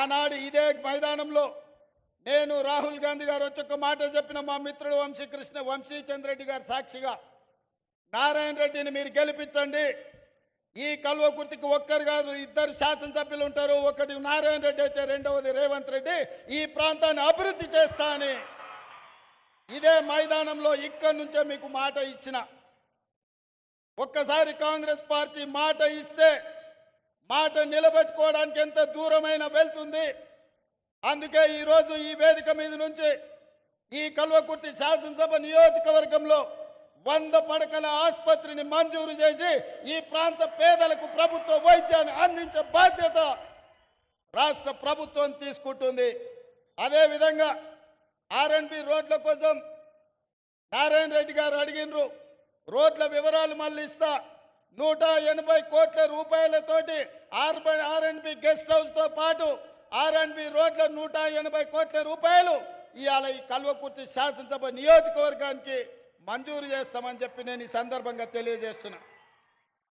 ఆనాడు ఇదే మైదానంలో నేను రాహుల్ గాంధీ గారు వచ్చి ఒక మాట చెప్పిన మా మిత్రుడు వంశీకృష్ణ వంశీచంద్రెడ్డి గారు సాక్షిగా నారాయణ రెడ్డిని మీరు గెలిపించండి. ఈ కల్వకుర్తికి ఒక్కరు కాదు ఇద్దరు శాసనసభ్యులు ఉంటారు. ఒకటి నారాయణ రెడ్డి అయితే రెండవది రేవంత్ రెడ్డి. ఈ ప్రాంతాన్ని అభివృద్ధి చేస్తా అని. ఇదే మైదానంలో ఇక్కడి నుంచే మీకు మాట ఇచ్చిన. ఒక్కసారి కాంగ్రెస్ పార్టీ మాట ఇస్తే మాట నిలబెట్టుకోవడానికి ఎంత దూరమైన వెళ్తుంది. అందుకే ఈరోజు ఈ వేదిక మీద నుంచి ఈ కల్వకుర్తి శాసనసభ నియోజకవర్గంలో వంద పడకల ఆసుపత్రిని మంజూరు చేసి ఈ ప్రాంత పేదలకు ప్రభుత్వ వైద్యాన్ని అందించే బాధ్యత రాష్ట్ర ప్రభుత్వం తీసుకుంటుంది. అదేవిధంగా ఆర్ఎన్బి రోడ్ల కోసం నారాయణ రెడ్డి గారు అడిగినరు. రోడ్ల వివరాలు మళ్ళీ ఇస్తా. నూట ఎనభై కోట్ల రూపాయలతోటి ఆర్ ఆర్ఎన్బి గెస్ట్ హౌస్తో పాటు ఆర్ఎన్బి రోడ్ల నూట ఎనభై కోట్ల రూపాయలు ఇవాళ ఈ కల్వకుర్తి శాసనసభ నియోజకవర్గానికి మంజూరు చేస్తామని చెప్పి నేను ఈ సందర్భంగా తెలియజేస్తున్నా.